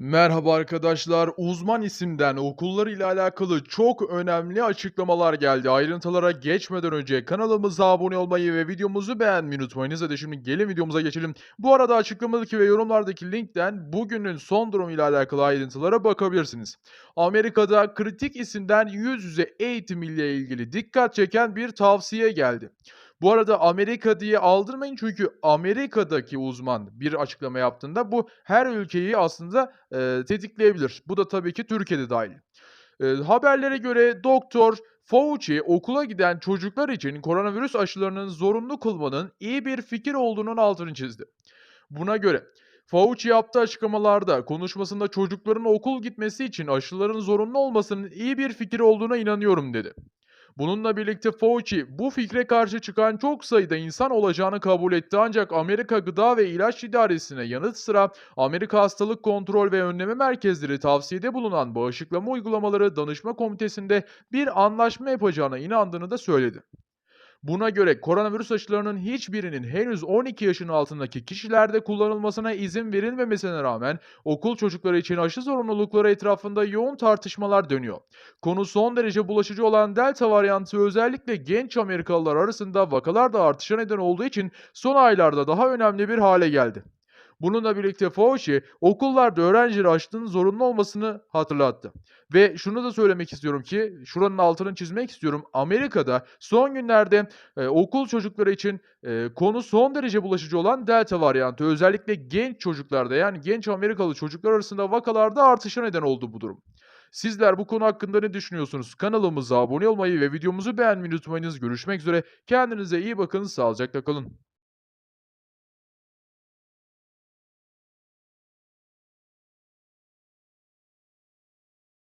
Merhaba arkadaşlar. Uzman isimden okullarıyla alakalı çok önemli açıklamalar geldi. Ayrıntılara geçmeden önce kanalımıza abone olmayı ve videomuzu beğenmeyi unutmayınız. Hadi şimdi gelin videomuza geçelim. Bu arada açıklamadaki ve yorumlardaki linkten bugünün son durumuyla alakalı ayrıntılara bakabilirsiniz. Amerika'da kritik isimden yüz yüze eğitimiyle ilgili dikkat çeken bir tavsiye geldi. Bu arada Amerika diye aldırmayın çünkü Amerika'daki uzman bir açıklama yaptığında bu her ülkeyi aslında, eee, tetikleyebilir. Bu da tabii ki Türkiye de dâhil. Eee, haberlere göre Doktor Fauci okula giden çocuklar için koronavirüs aşılarının zorunlu kılmanın iyi bir fikir olduğunun altını çizdi. Buna göre Fauci yaptığı açıklamalarda konuşmasında çocukların okul gitmesi için aşıların zorunlu olmasının iyi bir fikir olduğuna inanıyorum dedi. Bununla birlikte Fauci bu fikre karşı çıkan çok sayıda insan olacağını kabul etti ancak Amerika Gıda ve İlaç İdaresi'ne yanıt sıra Amerika Hastalık Kontrol ve Önleme Merkezleri tavsiyede bulunan bağışıklama uygulamaları danışma komitesinde bir anlaşma yapacağına inandığını da söyledi. Buna göre koronavirüs aşılarının hiçbirinin henüz 12 yaşın altındaki kişilerde kullanılmasına izin verilmemesine rağmen okul çocukları için aşı zorunlulukları etrafında yoğun tartışmalar dönüyor. Konu son derece bulaşıcı olan Delta varyantı özellikle genç Amerikalılar arasında vakalarda artışa neden olduğu için son aylarda daha önemli bir hale geldi. Bununla birlikte Fauci okullarda öğrencileri aşının zorunlu olmasını hatırlattı. Ve şunu da söylemek istiyorum ki şuranın altını çizmek istiyorum. Amerika'da son günlerde e, okul çocukları için e, konu son derece bulaşıcı olan Delta varyantı özellikle genç çocuklarda yani genç Amerikalı çocuklar arasında vakalarda artışa neden oldu bu durum. Sizler bu konu hakkında ne düşünüyorsunuz? Kanalımıza abone olmayı ve videomuzu beğenmeyi unutmayınız. Görüşmek üzere. Kendinize iyi bakın. Sağlıcakla kalın.